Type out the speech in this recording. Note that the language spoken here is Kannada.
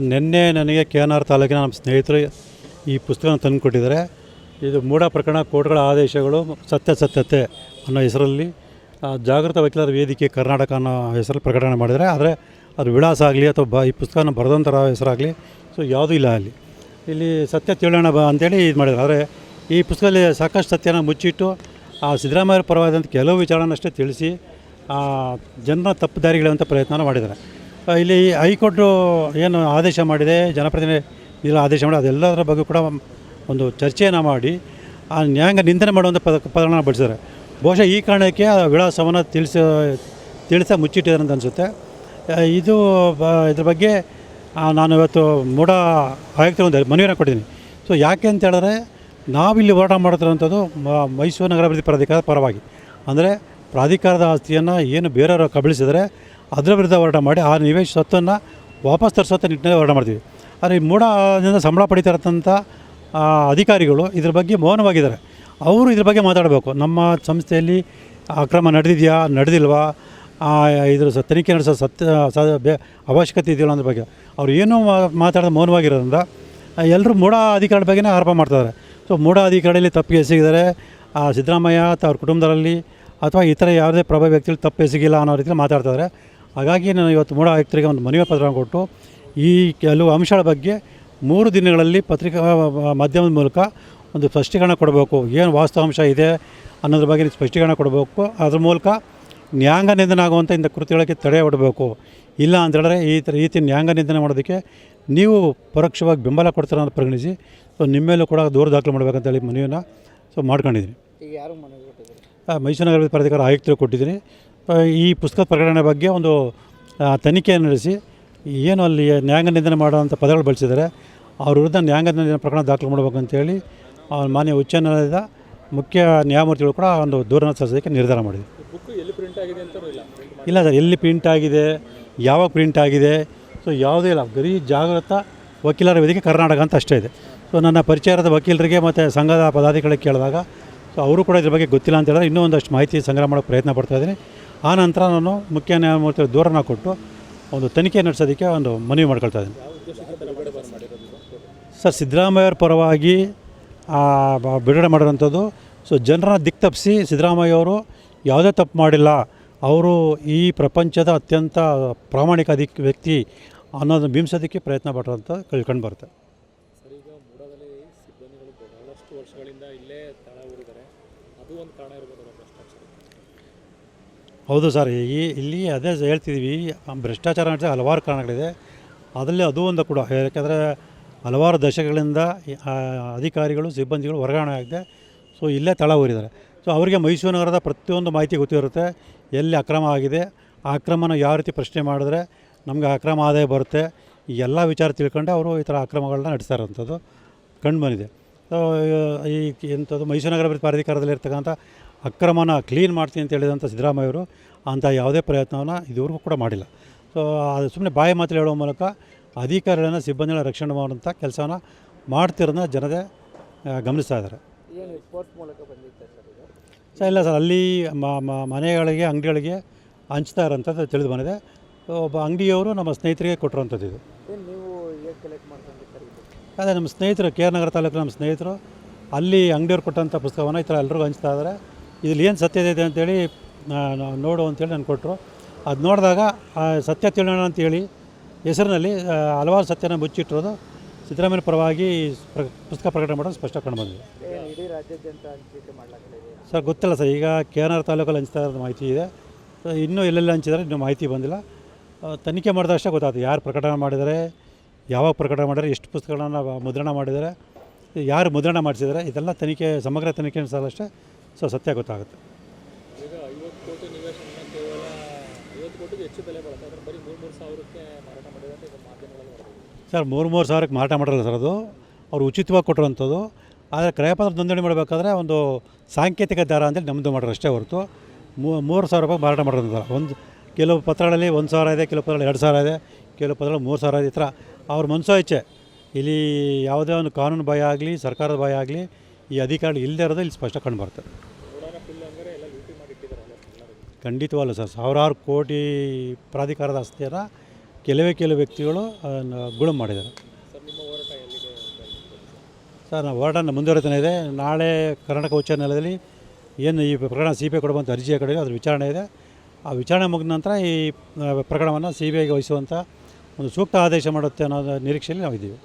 ನಿನ್ನೆ ನನಗೆ ಕೆ ಎನ್ ಆರ್ ತಾಲೂಕಿನ ನಮ್ಮ ಸ್ನೇಹಿತರು ಈ ಪುಸ್ತಕನ ತಂದು ಕೊಟ್ಟಿದ್ದಾರೆ. ಇದು ಮೂಢ ಪ್ರಕರಣ ಕೋರ್ಟ್ಗಳ ಆದೇಶಗಳು ಸತ್ಯ ಸತ್ಯತೆ ಅನ್ನೋ ಹೆಸರಲ್ಲಿ ಜಾಗೃತ ವಕೀಲರ ವೇದಿಕೆ ಕರ್ನಾಟಕ ಅನ್ನೋ ಹೆಸರಲ್ಲಿ ಪ್ರಕಟಣೆ ಮಾಡಿದರೆ ಆದರೆ ಅದು ವಿಳಾಸ ಆಗಲಿ ಅಥವಾ ಬ, ಈ ಪುಸ್ತಕನ ಬರೆದಂಥರ ಹೆಸರಾಗಲಿ ಸೊ ಯಾವುದೂ ಇಲ್ಲ ಅಲ್ಲಿ. ಇಲ್ಲಿ ಸತ್ಯ ತಿಳೋಣ ಬ, ಅಂತೇಳಿ ಇದು ಮಾಡಿದ್ದಾರೆ. ಆದರೆ ಈ ಪುಸ್ತಕದಲ್ಲಿ ಸಾಕಷ್ಟು ಸತ್ಯನ ಮುಚ್ಚಿಟ್ಟು, ಆ, ಸಿದ್ದರಾಮಯ್ಯ ಪರವಾದಂಥ ಕೆಲವು ವಿಚಾರನಷ್ಟೇ ತಿಳಿಸಿ ಜನರ ತಪ್ಪು ದಾರಿಗಳಂಥ ಪ್ರಯತ್ನ ಮಾಡಿದ್ದಾರೆ. ಇಲ್ಲಿ ಹೈಕೋರ್ಟು ಏನು ಆದೇಶ ಮಾಡಿದೆ, ಜನಪ್ರತಿನಿಧಿ ಇಲ್ಲ ಆದೇಶ ಮಾಡಿ, ಅದೆಲ್ಲದರ ಬಗ್ಗೆ ಕೂಡ ಒಂದು ಚರ್ಚೆಯನ್ನು ಮಾಡಿ, ಆ ನ್ಯಾಯಾಂಗ ನಿಂದನೆ ಮಾಡುವಂಥ ಪದ, ಪದಗಳನ್ನು ಬಳಸಿದ್ದಾರೆ ಬಹುಶಃ ಈ ಕಾರಣಕ್ಕೆ ಆ ವಿಳಾಸವನ್ನು ತಿಳಿಸ ತಿಳಿಸ ಮುಚ್ಚಿಟ್ಟಿದ್ದಾರೆ ಅಂತ ಅನಿಸುತ್ತೆ. ಇದು ಬ- ಇದ್ರ ಬಗ್ಗೆ ನಾನು ಇವತ್ತು ಮೂಡ ಆಯುಕ್ತರ ಒಂದು ಮನವಿಯನ್ನು ಕೊಟ್ಟಿದ್ದೀನಿ. ಸೊ ಯಾಕೆ ಅಂತ ಹೇಳಿದ್ರೆ, ನಾವಿಲ್ಲಿ ಹೋರಾಟ ಮಾಡ್ತಿರೋಂಥದ್ದು ಮೈಸೂರು ನಗರಾಭಿವೃದ್ಧಿ ಪ್ರಾಧಿಕಾರದ ಪರವಾಗಿ. ಅಂದರೆ ಪ್ರಾಧಿಕಾರದ ಆಸ್ತಿಯನ್ನು ಏನು ಬೇರೆಯವರು ಕಬಳಿಸಿದರೆ ಅದರ ವಿರುದ್ಧ ಹೋರಾಟ ಮಾಡಿ, ಆ ನಿವೇಶ ಸ್ವತ್ತನ್ನು ವಾಪಸ್ ತರಿಸೋತ್ತ ನಿಟ್ಟಿನಲ್ಲಿ ಹೋರಾಟ ಮಾಡ್ತೀವಿ. ಆದರೆ ಈ ಮೂಡದಿಂದ ಸಂಬಳ ಪಡಿತಾ ಇರತಂಥ ಅಧಿಕಾರಿಗಳು ಇದ್ರ ಬಗ್ಗೆ ಮೌನವಾಗಿದ್ದಾರೆ. ಅವರು ಇದ್ರ ಬಗ್ಗೆ ಮಾತಾಡಬೇಕು. ನಮ್ಮ ಸಂಸ್ಥೆಯಲ್ಲಿ ಅಕ್ರಮ ನಡೆದಿದೆಯಾ, ನಡೆದಿಲ್ವಾ? ಇದ್ರ ಸ, ತನಿಖೆ ನಡೆಸೋ ಸತ್ಯ ಅವಶ್ಯಕತೆ ಇದೆಯಲ್ಲ ಅನ್ನೋ ಬಗ್ಗೆ. ಅವ್ರು ಏನೂ ಮಾತಾಡೋದು ಮೌನವಾಗಿರೋದ್ರಿಂದ, ಎಲ್ಲರೂ ಮೂಢ ಅಧಿಕಾರದ ಬಗ್ಗೆನೇ ಆರೋಪ ಮಾಡ್ತಾರೆ ಸೊ ಮೂಢ ಅಧಿಕಾರಿಯಲ್ಲಿ ತಪ್ಪಿಗೆ ಎಸಗಿದ್ದಾರೆ. ಸಿದ್ದರಾಮಯ್ಯ ಅವ್ರ ಕುಟುಂಬದಲ್ಲಿ ಅಥವಾ ಇತರ ಯಾವುದೇ ಪ್ರಭಾವ ವ್ಯಕ್ತಿಗಳು ತಪ್ಪು ಎಸಗಿಲ್ಲ ಅನ್ನೋ ರೀತಿಯಲ್ಲಿ ಮಾತಾಡ್ತಾರೆ ಹಾಗಾಗಿ ನಾನು ಇವತ್ತು ಮೂಢ ಆಯುಕ್ತರಿಗೆ ಒಂದು ಮನವಿ ಪತ್ರ ಕೊಟ್ಟು ಈ ಕೆಲವು ಅಂಶಗಳ ಬಗ್ಗೆ ಮೂರು ದಿನಗಳಲ್ಲಿ ಪತ್ರಿಕಾ ಮಾಧ್ಯಮದ ಮೂಲಕ ಒಂದು ಸ್ಪಷ್ಟೀಕರಣ ಕೊಡಬೇಕು. ಏನು ವಾಸ್ತವಾಂಶ ಇದೆ ಅನ್ನೋದ್ರ ಬಗ್ಗೆ ಸ್ಪಷ್ಟೀಕರಣ ಕೊಡಬೇಕು. ಅದ್ರ ಮೂಲಕ ನ್ಯಾಯಾಂಗ ನಿಂದನ ಆಗುವಂಥ ಇಂಥ ಕೃತಿಗಳಿಗೆ ತಡೆ ಹೊಡಬೇಕು. ಇಲ್ಲ ಅಂತ ಹೇಳಿದ್ರೆ ಈ ಥರ ರೀತಿ ನ್ಯಾಯಾಂಗ ನಿಂದನೆ ಮಾಡೋದಕ್ಕೆ ನೀವು ಪರೋಕ್ಷವಾಗಿ ಬೆಂಬಲ ಕೊಡ್ತೀರ ಅಂತ ಪರಿಗಣಿಸಿ. ಸೊ ನಿಮ್ಮೇಲೂ ಕೂಡ ದೂರ ದಾಖಲು ಮಾಡಬೇಕಂತೇಳಿ ಮನವಿಯನ್ನು ಸೊ ಮಾಡ್ಕೊಂಡಿದ್ದೀನಿ. ಈಗ ಯಾರು ಮನವಿ ಕೊಟ್ಟಿದ್ದಾರೆ? ಆ, ಮೈಸೂರು ನಗರ ಪ್ರಾಧಿಕಾರ ಆಯುಕ್ತರು ಕೊಟ್ಟಿದ್ದೀನಿ. ಈ ಪುಸ್ತಕ ಪ್ರಕಟಣೆ ಬಗ್ಗೆ ಒಂದು ತನಿಖೆಯನ್ನು ನಡೆಸಿ ಏನು ಅಲ್ಲಿ ನ್ಯಾಯಾಂಗ ನಿಂದನೆ ಮಾಡುವಂಥ ಪದಗಳು ಬಳಸಿದ್ದಾರೆ ಅವ್ರ ವಿರುದ್ಧ ನ್ಯಾಯಾಂಗ ನಿಂದನೆ ಪ್ರಕರಣ ದಾಖಲು ಮಾಡಬೇಕಂತೇಳಿ ಅವ್ರ ಮಾನ್ಯ ಉಚ್ಚ ನ್ಯಾಯಾಲಯದ ಮುಖ್ಯ ನ್ಯಾಯಮೂರ್ತಿಗಳು ಕೂಡ ಒಂದು ದೂರನ ಸಲ್ಲಿಸೋದಕ್ಕೆ ನಿರ್ಧಾರ ಮಾಡಿದೆ ಇಲ್ಲ. ಸರ್ ಎಲ್ಲಿ ಪ್ರಿಂಟ್ ಆಗಿದೆ ಯಾವಾಗ ಪ್ರಿಂಟ್ ಆಗಿದೆ ಸೊ ಯಾವುದೇ ಇಲ್ಲ ಬರೀ ಜಾಗೃತ ವಕೀಲರ ವೇದಿಕೆ ಕರ್ನಾಟಕ ಅಂತ ಅಷ್ಟೇ ಇದೆ. ಸೊ ನನ್ನ ಪರಿಚಯದ ವಕೀಲರಿಗೆ ಮತ್ತು ಸಂಘದ ಪದಾಧಿಕಾರಿಗೆ ಕೇಳಿದಾಗ ಸೊ ಅವರು ಕೂಡ ಇದ್ರ ಬಗ್ಗೆ ಗೊತ್ತಿಲ್ಲ ಅಂತ ಹೇಳಿದ್ರೆ ಇನ್ನೂ ಒಂದಷ್ಟು ಮಾಹಿತಿ ಸಂಗ್ರಹ ಮಾಡೋಕ್ಕೆ ಪ್ರಯತ್ನ ಪಡ್ತಾ ಇದ್ದೀನಿ. ಆ ನಂತರ ನಾನು ಮುಖ್ಯ ನ್ಯಾಯಮೂರ್ತಿ ದೂರನ ಕೊಟ್ಟು ಒಂದು ತನಿಖೆ ನಡೆಸೋದಕ್ಕೆ ಒಂದು ಮನವಿ ಮಾಡ್ಕೊಳ್ತಾ ಇದ್ದೀನಿ. ಸರ್, ಸಿದ್ದರಾಮಯ್ಯವ್ರ ಪರವಾಗಿ ಬಿಡುಗಡೆ ಮಾಡಿರೋಂಥದ್ದು ಸೊ ಜನರನ್ನ ದಿಕ್ಕು ತಪ್ಪಿಸಿ ಸಿದ್ದರಾಮಯ್ಯವರು ಯಾವುದೇ ತಪ್ಪು ಮಾಡಿಲ್ಲ. ಅವರು ಈ ಪ್ರಪಂಚದ ಅತ್ಯಂತ ಪ್ರಾಮಾಣಿಕ ಅಧಿಕ ವ್ಯಕ್ತಿ ಅನ್ನೋದನ್ನು ಬಿಂಬಿಸೋದಕ್ಕೆ ಪ್ರಯತ್ನ ಪಟ್ಟಿರೋಂಥ ಕಳ್ಕೊಂಡು ಬರುತ್ತೆ. ಹೌದು ಸರ್, ಈ ಇಲ್ಲಿ ಅದೇ ಹೇಳ್ತಿದ್ದೀವಿ ಭ್ರಷ್ಟಾಚಾರ ನಡೆಸಿ ಹಲವಾರು ಕಾರಣಗಳಿದೆ. ಅದರಲ್ಲಿ ಅದು ಒಂದು ಕೂಡ, ಯಾಕೆಂದರೆ ಹಲವಾರು ದಶಕಗಳಿಂದ ಅಧಿಕಾರಿಗಳು, ಸಿಬ್ಬಂದಿಗಳು ವರ್ಗಾವಣೆ ಆಗಿದೆ. ಸೊ, ಇಲ್ಲೇ ತಳ ಊರಿದ್ದಾರೆ. ಸೊ, ಅವರಿಗೆ ಮೈಸೂರು ನಗರದ ಪ್ರತಿಯೊಂದು ಮಾಹಿತಿ ಗೊತ್ತಿರುತ್ತೆ, ಎಲ್ಲಿ ಅಕ್ರಮ ಆಗಿದೆ ಆ ಅಕ್ರಮನ ಯಾವ ರೀತಿ ಪ್ರಶ್ನೆ ಮಾಡಿದ್ರೆ ನಮಗೆ ಅಕ್ರಮ ಆದಾಯ ಬರುತ್ತೆ. ಈ ಎಲ್ಲ ವಿಚಾರ ತಿಳ್ಕೊಂಡು ಅವರು ಈ ಥರ ಅಕ್ರಮಗಳನ್ನ ನಡೆಸ್ತಾ ಇರೋಂಥದ್ದು ಕಂಡು ಬಂದಿದೆ. ಸೊ, ಈ ಎಂಥದ್ದು ಮೈಸೂರು ನಗರ ಪ್ರಾಧಿಕಾರದಲ್ಲಿ ಇರ್ತಕ್ಕಂಥ ಅಕ್ರಮನ ಕ್ಲೀನ್ ಮಾಡ್ತೀನಿ ಅಂತ ಹೇಳಿದಂಥ ಸಿದ್ದರಾಮಯ್ಯವರು ಅಂಥ ಯಾವುದೇ ಪ್ರಯತ್ನವನ್ನು ಇದುವರೆಗೂ ಕೂಡ ಮಾಡಿಲ್ಲ. ಸೊ ಅದು ಸುಮ್ಮನೆ ಬಾಯಿ ಮಾತು ಹೇಳುವ ಮೂಲಕ ಅಧಿಕಾರಿಗಳನ್ನ ಸಿಬ್ಬಂದಿಗಳ ರಕ್ಷಣೆ ಮಾಡುವಂಥ ಕೆಲಸನ ಮಾಡ್ತಿರೋದನ್ನ ಜನತೆ ಗಮನಿಸ್ತಾ ಇದ್ದಾರೆ. ಸರ್ ಇಲ್ಲ ಸರ್ ಅಲ್ಲಿ ಮನೆಗಳಿಗೆ ಅಂಗಡಿಗಳಿಗೆ ಹಂಚ್ತಾ ಇರೋಂಥದ್ದು ತಿಳಿದು ಬಂದಿದೆ. ಸೊ ಒಬ್ಬ ಅಂಗಡಿಯವರು ನಮ್ಮ ಸ್ನೇಹಿತರಿಗೆ ಕೊಟ್ಟಿರೋಂಥದ್ದು ಇದು. ಅದೇ ನಮ್ಮ ಸ್ನೇಹಿತರು ಕೆ ಆರ್ ನಗರ ತಾಲೂಕಿನ ನಮ್ಮ ಸ್ನೇಹಿತರು ಅಲ್ಲಿ ಅಂಗಡಿಯವ್ರು ಕೊಟ್ಟಂಥ ಪುಸ್ತಕವನ್ನು ಈ ಥರ ಎಲ್ಲರಿಗೂ ಹಂಚ್ತಾ ಇದ್ದಾರೆ. ಇದ್ರಲ್ಲಿ ಏನು ಸತ್ಯತೆ ಇದೆ ಅಂತೇಳಿ ನೋಡು ಅಂತೇಳಿ ನಾನು ಕೊಟ್ಟರು ಅದು ನೋಡಿದಾಗ ಸತ್ಯ ತಿಳಿಯೋಣ ಅಂತೇಳಿ ಹೆಸರಿನಲ್ಲಿ ಹಲವಾರು ಸತ್ಯನ ಮುಚ್ಚಿಟ್ಟಿರೋದು ಸಿದ್ದರಾಮಯ್ಯ ಪರವಾಗಿ ಪ್ರ- ಪುಸ್ತಕ ಪ್ರಕಟಣೆ ಮಾಡೋದು ಸ್ಪಷ್ಟ ಕಂಡು ಬಂದಿದೆ. ಏನು ಇಡೀ ರಾಜ್ಯಾದ್ಯಂತ ಹಂಚಿಕೆ ಮಾಡಲಾಗ್ತಾ ಇದೆ ಸರ್, ಗೊತ್ತಿಲ್ಲ ಸರ್, ಈಗ ಕೆ ಆರ್ ನಗರ ತಾಲೂಕಲ್ಲಿ ಹಂಚ್ತಾ ಇರೋದು ಮಾಹಿತಿ ಇದೆ. ಇನ್ನೂ ಎಲ್ಲೆಲ್ಲಿ ಹಂಚಿದ್ದಾರೆ ಇನ್ನೂ ಮಾಹಿತಿ ಬಂದಿಲ್ಲ. ತನಿಖೆ ಮಾಡಿದಷ್ಟೇ ಗೊತ್ತಾಗ್ತದೆ ಯಾರು ಪ್ರಕಟಣೆ ಮಾಡಿದ್ದಾರೆ, ಯಾವಾಗ ಪ್ರಕಟಣೆ ಮಾಡಿದರೆ ಎಷ್ಟು ಪುಸ್ತಕಗಳನ್ನು ಮುದ್ರಣ ಮಾಡಿದ್ದಾರೆ, ಯಾರು ಮುದ್ರಣ ಮಾಡಿಸಿದ್ದಾರೆ, ಇದೆಲ್ಲ ತನಿಖೆ, ಸಮಗ್ರ ತನಿಖೆ ನಡೆಸೋದಷ್ಟೇ ಸೊ ಸತ್ಯ ಗೊತ್ತಾಗುತ್ತೆ. ಸರ್ ಮೂರು ಮೂರು ಸಾವಿರಕ್ಕೆ ಮಾರಾಟ ಮಾಡಿರಲ್ಲ ಸರ್ ಅದು? ಅವ್ರು ಉಚಿತವಾಗಿ ಕೊಟ್ಟಿರೋಂಥದ್ದು ಆದರೆ ಕ್ರಯಪತ್ರ ನೋಂದಣಿ ಮಾಡಬೇಕಾದ್ರೆ ಒಂದು ಸಾಂಕೇತಿಕ ದರ ಅಂತೇಳಿ ನಮ್ಮದು ಮಾಡೋರು ಅಷ್ಟೇ ಹೊರತು. ಮೂ- ಮೂರು ಸಾವಿರ ರೂಪಾಯಿ ಮಾರಾಟ ಮಾಡಿರೋದಿಲ್ಲ ಒಂದು ಕೆಲವು ಪತ್ರಗಳಲ್ಲಿ ಒಂದು ಸಾವಿರ ಇದೆ ಕೆಲವು ಪತ್ರಗಳಲ್ಲಿ ಎರಡು ಸಾವಿರ ಇದೆ ಕೆಲವು ಪತ್ರಗಳಲ್ಲಿ ಮೂರು ಸಾವಿರ ಇದೆ ಈ ಥರ. ಅವ್ರ ಮನಸ್ಸು ಇಚ್ಛೆ ಇಲ್ಲಿ ಯಾವುದೇ ಒಂದು ಕಾನೂನು ಭಯ ಆಗಲಿ ಸರ್ಕಾರದ ಭಯ ಆಗಲಿ ಈ ಅಧಿಕಾರಿ ಇಲ್ಲದೇ ಇರೋದು ಇಲ್ಲಿ ಸ್ಪಷ್ಟ ಕಂಡು ಎಲ್ಲರೂ ಖಂಡಿತವಲ್ಲ ಸರ್, ಸಾವಿರಾರು ಕೋಟಿ ಪ್ರಾಧಿಕಾರದ ಆಸ್ತಿಯನ್ನು ಕೆಲವೇ ಕೆಲವು ವ್ಯಕ್ತಿಗಳು ಗುಳು ಮಾಡಿದ್ದಾರೆ. ಸರ್, ನಾವು ಹೋರಾಟ ಮುಂದುವರಿತಾನೆ ಇದೆ. ನಾಳೆ ಕರ್ನಾಟಕ ಉಚ್ಚ ನ್ಯಾಯಾಲಯದಲ್ಲಿ ಏನು ಈ ಪ್ರಕರಣ ಸಿ ಬಿ ಐ ಕೊಡುವಂಥ ಅರ್ಜಿಯ ಕಡೆಗೆ ಅದರ ವಿಚಾರಣೆ ಇದೆ. ಆ ವಿಚಾರಣೆ ಮುಗಿದ ನಂತರ ಈ ಪ್ರಕರಣವನ್ನು ಸಿ ಬಿ ಐಗೆ ವಹಿಸುವಂಥ ಒಂದು ಸೂಕ್ತ ಆದೇಶ ಮಾಡುತ್ತೆ ಅನ್ನೋದು ನಿರೀಕ್ಷೆಯಲ್ಲಿ ನಾವಿದ್ದೀವಿ.